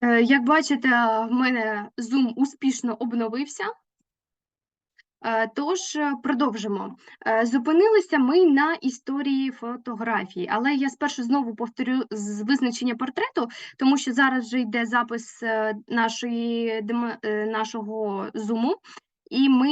Е, Як бачите, в мене Zoom успішно обновився. Е, Тож е, продовжимо. Зупинилися ми на історії фотографії, але я спершу знову повторю з визначення портрету, тому що зараз вже йде запис нашої нашого зуму, і ми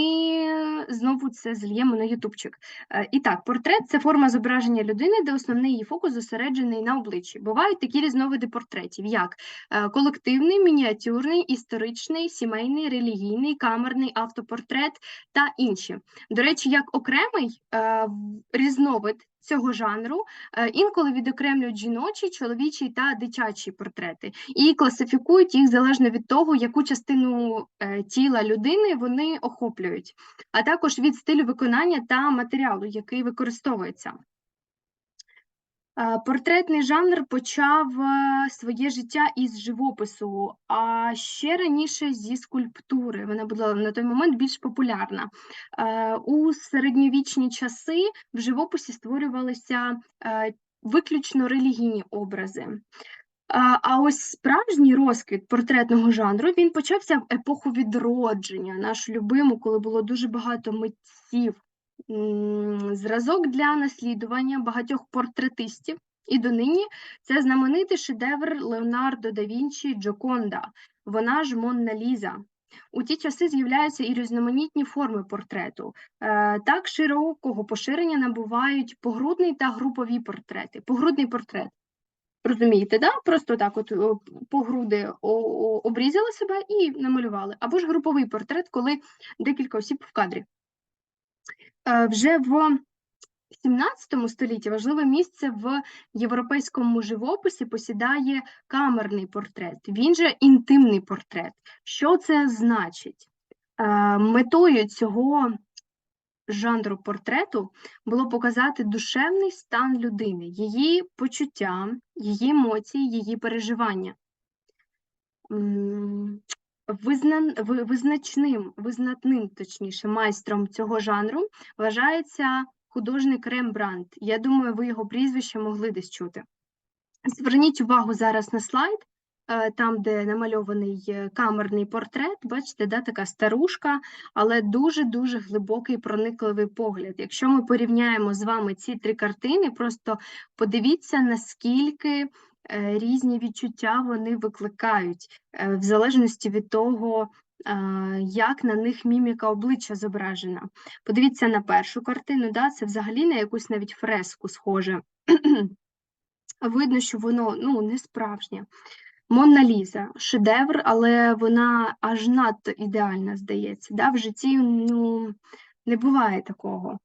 знову це зльємо на ютубчик. Е, І так, портрет це форма зображення людини, де основний її фокус зосереджений на обличчі. Бувають такі різновиди портретів, як е, колективний, мініатюрний, історичний, сімейний, релігійний, камерний, автопортрет та інші. До речі, як окремий е, різновид цього жанру е, інколи відокремлюють жіночі, чоловічі та дитячі портрети і класифікують їх залежно від того, яку частину е, тіла людини вони охоплюють, а також від стилю виконання та матеріалу, який використовується. Е, Портретний жанр почав е, своє життя із живопису, а ще раніше зі скульптури. Вона була на той момент більш популярна. Е, У середньовічні часи в живописі створювалися виключно релігійні образи. А, ось справжній розквіт портретного жанру він почався в епоху відродження, нашу любиму, коли було дуже багато митців, зразок для наслідування багатьох портретистів. І донині це знаменитий шедевр Леонардо да Вінчі Джоконда, вона ж Монна Ліза. У ті часи з'являються і різноманітні форми портрету. Е, так широкого поширення набувають погрудний та групові портрети. Погрудний портрет. Розумієте, да? Просто так, от по груди обрізали себе і намалювали. Або ж груповий портрет, коли декілька осіб в кадрі. Е, Вже в 17 столітті важливе місце в європейському живописі посідає камерний портрет, він же інтимний портрет. Що це значить? Е, Метою цього жанру портрету було показати душевний стан людини, її почуття, її емоції, її переживання. Визнан, визначним, визнатним, точніше, майстром цього жанру вважається художник Рембрандт. Я думаю, ви його прізвище могли десь чути. Зверніть увагу зараз на слайд, е, там, де намальований е, камерний портрет, бачите, да, така старушка, але дуже-дуже глибокий проникливий погляд. Якщо ми порівняємо з вами ці три картини, просто подивіться, наскільки різні відчуття вони викликають, е, в залежності від того, е, як на них міміка обличчя зображена. Подивіться на першу картину, да, це взагалі на якусь навіть фреску схоже. Видно, що воно ну, не справжнє. Монна Ліза шедевр, але вона аж надто ідеальна, здається. Да? В житті ну, не буває такого.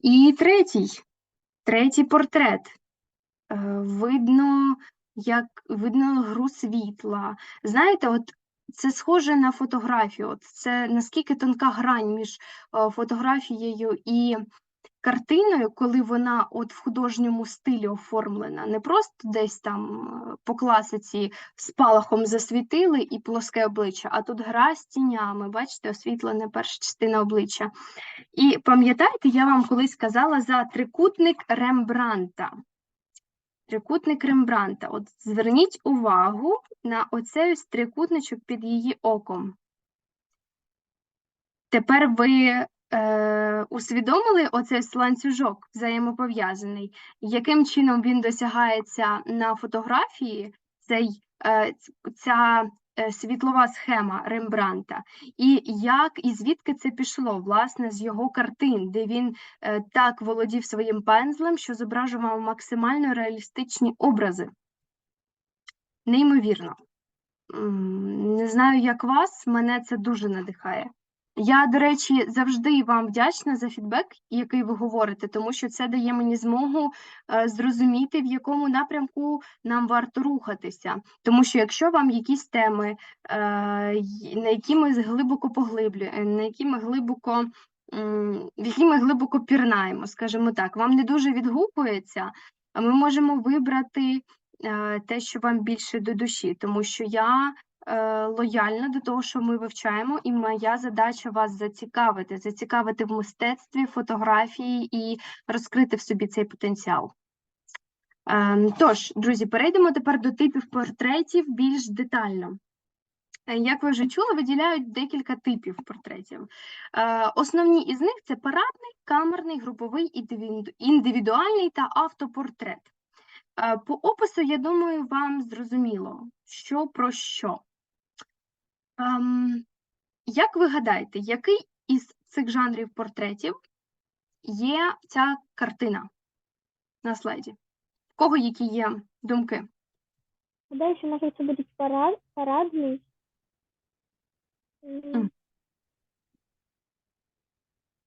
І третій, третій портрет. Е, Видно, як видно гру світла. Знаєте, от це схоже на фотографію. От це наскільки тонка грань між е, фотографією і картиною, коли вона от в художньому стилі оформлена, не просто десь там е, по класиці спалахом засвітили і плоске обличчя, а тут гра з тінями, бачите, освітлена перша частина обличчя. І пам'ятаєте, я вам колись казала за трикутник Рембранта. Трикутник Рембранта. От зверніть увагу на оцей ось трикутничок під її оком. Тепер ви е, усвідомили оцей ланцюжок взаємопов'язаний, яким чином він досягається на фотографії, цей, е, ця світлова схема Рембранта, і як і звідки це пішло, власне, з його картин, де він е, так володів своїм пензлем, що зображував максимально реалістичні образи. Неймовірно. Не знаю, як вас, мене це дуже надихає. Я, до речі, завжди вам вдячна за фідбек, який ви говорите, тому що це дає мені змогу е, зрозуміти, в якому напрямку нам варто рухатися. Тому що якщо вам якісь теми, е, на які ми глибоко поглиблюємо, на які ми глибоко, які ми глибоко пірнаємо, скажімо так, вам не дуже відгукується, ми можемо вибрати е, те, що вам більше до душі, тому що я е, лояльна до того, що ми вивчаємо, і моя задача вас зацікавити, зацікавити в мистецтві, фотографії і розкрити в собі цей потенціал. Ем, Тож, друзі, перейдемо тепер до типів портретів більш детально. Е, Як ви вже чули, виділяють декілька типів портретів. Е, Основні із них це парадний, камерний, груповий, індивідуальний та автопортрет. Е, По опису, я думаю, вам зрозуміло, що про що. Як ви гадаєте, який із цих жанрів портретів є ця картина на слайді? В кого які є думки? Гадаю, що може це буде парад, парадний. М,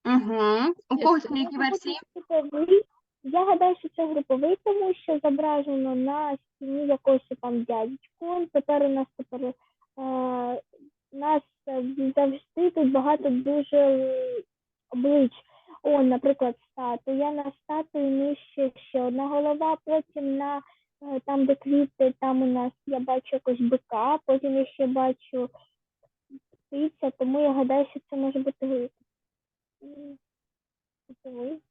Угу. У когось думаю, які версії? груповий. Я гадаю, що це груповий, тому що зображено на стіні якогось там дядечку. Тепер у нас тепер е, у нас е, завжди тут багато дуже облич. О, наприклад, статуя. На статуї нижче ще одна голова, потім на е, там, де квіти, там у нас я бачу якось бика, потім я ще бачу птиця, тому я гадаю, що це може бути груповий.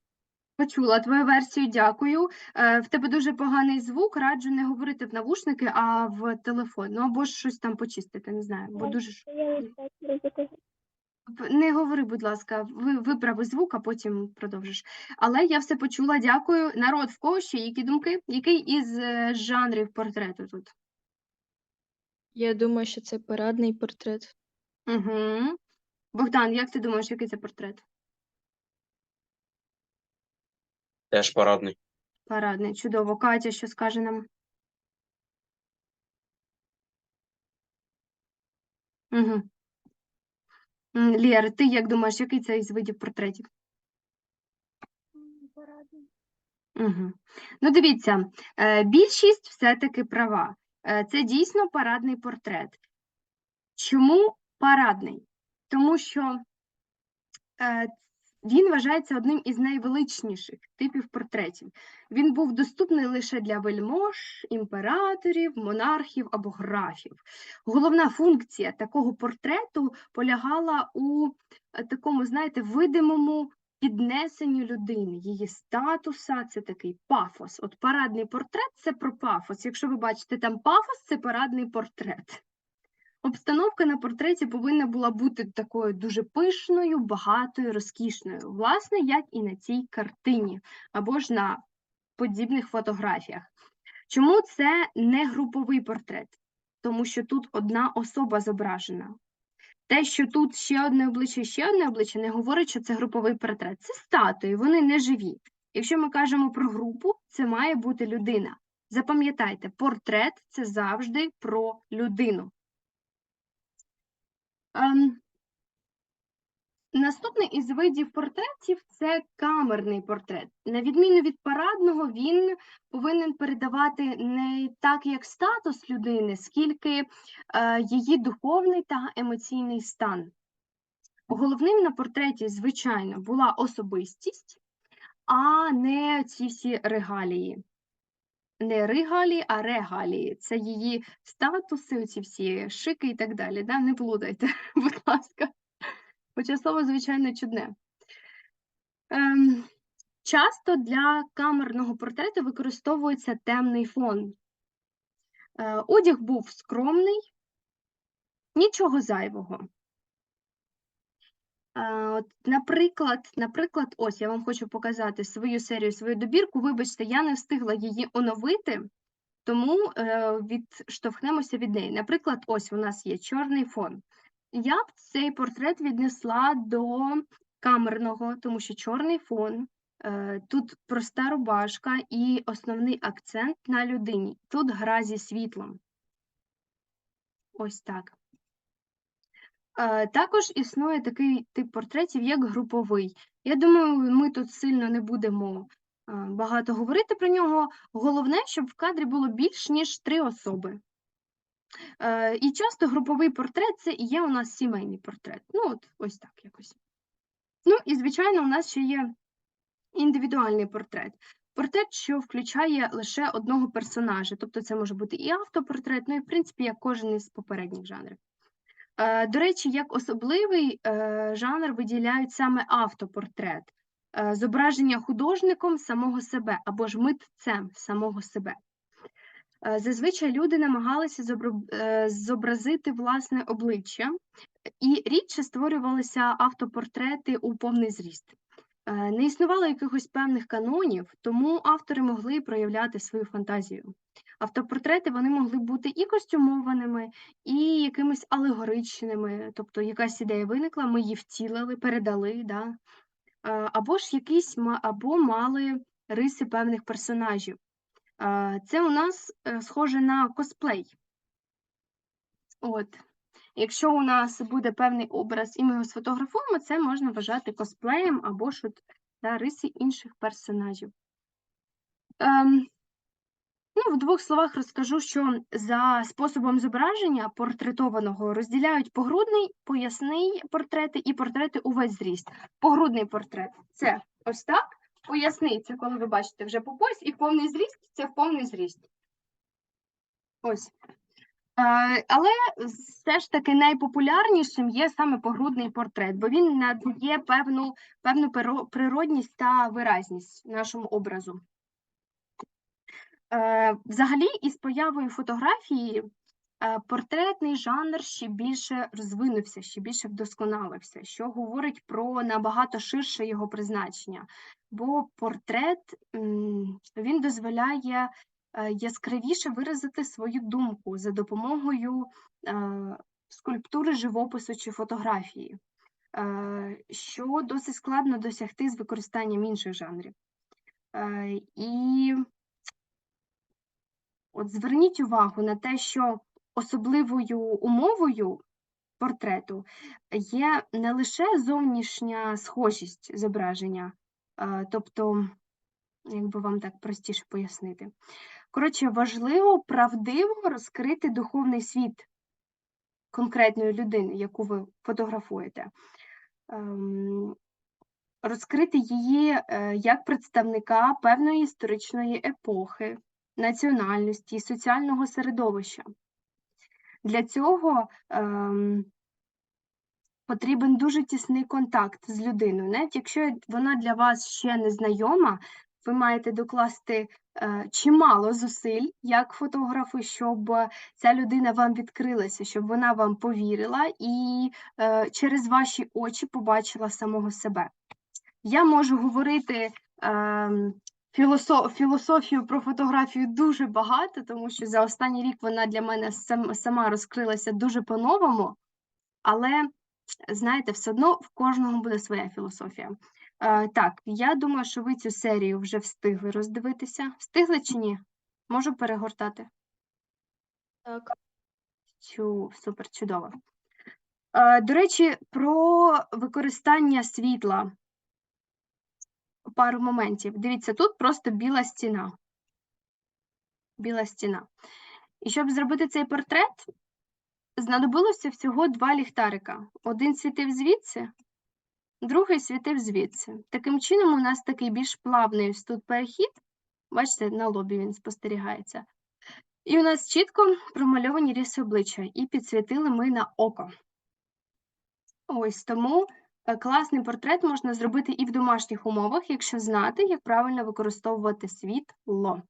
Почула твою версію, дякую. Е, В тебе дуже поганий звук, раджу не говорити в навушники, а в телефон. Ну або ж щось там почистити, не знаю, бо дуже не говори, будь ласка, ви виправи звук, а потім продовжиш. Але я все почула, дякую. Народ, в кого ще які думки? Який із е, жанрів портрету тут? Я думаю, що це парадний портрет. Угу. Богдан, як ти думаєш, який це портрет? Теж парадний. Парадний, чудово. Катя, що скаже нам? Угу. Лєр, ти як думаєш, який це із видів портретів? Угу. Ну, дивіться, е, більшість все-таки права. Е, Це дійсно парадний портрет. Чому парадний? Тому що е, він вважається одним із найвеличніших типів портретів. Він був доступний лише для вельмож, імператорів, монархів або графів. Головна функція такого портрету полягала у е, такому, знаєте, видимому піднесенню людини, її статуса, це такий пафос. От парадний портрет це про пафос. Якщо ви бачите там пафос, це парадний портрет. Обстановка на портреті повинна була бути такою дуже пишною, багатою, розкішною, власне, як і на цій картині, або ж на подібних фотографіях. Чому це не груповий портрет? Тому що тут одна особа зображена. Те, що тут ще одне обличчя, ще одне обличчя, не говорить, що це груповий портрет. Це статуї, вони не живі. Якщо ми кажемо про групу, це має бути людина. Запам'ятайте, портрет це завжди про людину. Ем, Наступний із видів портретів це камерний портрет. На відміну від парадного, він повинен передавати не так, як статус людини, скільки е, її духовний та емоційний стан. Головним на портреті, звичайно, була особистість, а не ці всі регалії. Не регалії, а регалії. Це її статуси, ці всі шики і так далі. Да? Не плутайте, будь ласка. Хоча слово, звичайно, чудне. Ем, часто для камерного портрету використовується темний фон. Е, одяг був скромний, нічого зайвого. От, наприклад, наприклад, ось я вам хочу показати свою серію, свою добірку. Вибачте, я не встигла її оновити, тому е, відштовхнемося від неї. Наприклад, ось у нас є чорний фон. Я б цей портрет віднесла до камерного, тому що чорний фон, е, тут проста рубашка і основний акцент на людині. Тут гра зі світлом. Ось так. Також існує такий тип портретів, як груповий. Я думаю, ми тут сильно не будемо багато говорити про нього. Головне, щоб в кадрі було більш ніж три особи. Е, І часто груповий портрет це і є у нас сімейний портрет. Ну, от ось так якось. Ну і, звичайно, у нас ще є індивідуальний портрет. Портрет, що включає лише одного персонажа. Тобто це може бути і автопортрет, ну і в принципі, як кожен із попередніх жанрів. Е, До речі, як особливий е, жанр виділяють саме автопортрет. е, зображення художником самого себе або ж митцем самого себе. Зазвичай люди намагалися зобразити власне обличчя, і рідше створювалися автопортрети у повний зріст. Е, Не існувало якихось певних канонів, тому автори могли проявляти свою фантазію. Автопортрети вони могли бути і костюмованими, і якимись алегоричними, тобто якась ідея виникла, ми її втілили, передали, да? Е, або ж якісь або мали риси певних персонажів. Е, Це у нас схоже на косплей. От. Якщо у нас буде певний образ і ми його сфотографуємо, це можна вважати косплеєм або ж да, риси інших персонажів. Ем, ну, в двох словах розкажу, що за способом зображення портретованого розділяють погрудний, поясний портрети і портрети увесь зріст. Погрудний портрет це ось так, поясний це коли ви бачите вже по пояс, і повний зріст це в повний зріст. Ось. Е, Але все ж таки найпопулярнішим є саме погрудний портрет, бо він надає певну, певну природність та виразність нашому образу. Е, Взагалі, із появою фотографії е, портретний жанр ще більше розвинувся, ще більше вдосконалився, що говорить про набагато ширше його призначення. Бо портрет він дозволяє яскравіше виразити свою думку за допомогою е, скульптури, живопису чи фотографії, е, що досить складно досягти з використанням інших жанрів. Е, І От зверніть увагу на те, що особливою умовою портрету є не лише зовнішня схожість зображення, е, тобто, як би вам так простіше пояснити. Коротше, важливо правдиво розкрити духовний світ конкретної людини, яку ви фотографуєте. Ем, Розкрити її е, як представника певної історичної епохи, національності, соціального середовища. Для цього ем, потрібен дуже тісний контакт з людиною. Навіть якщо вона для вас ще не знайома, ви маєте докласти е, чимало зусиль як фотографи, щоб ця людина вам відкрилася, щоб вона вам повірила і е, через ваші очі побачила самого себе. Я можу говорити ем, філосо- філософію про фотографію дуже багато, тому що за останній рік вона для мене сам, сама розкрилася дуже по-новому. Але, знаєте, все одно в кожного буде своя філософія. Е, так, я думаю, що ви цю серію вже встигли роздивитися. Встигли чи ні? Можу перегортати? Так. Чу, супер, чудово. Е, До речі, про використання світла. Пару моментів. Дивіться, тут просто біла стіна. Біла стіна. І щоб зробити цей портрет, знадобилося всього два ліхтарика. Один світив звідси, другий світив звідси. Таким чином, у нас такий більш плавний тут перехід. Бачите, на лобі він спостерігається. І у нас чітко промальовані ріси обличчя, і підсвітили ми на око. Ось тому е, класний портрет можна зробити і в домашніх умовах, якщо знати, як правильно використовувати світло.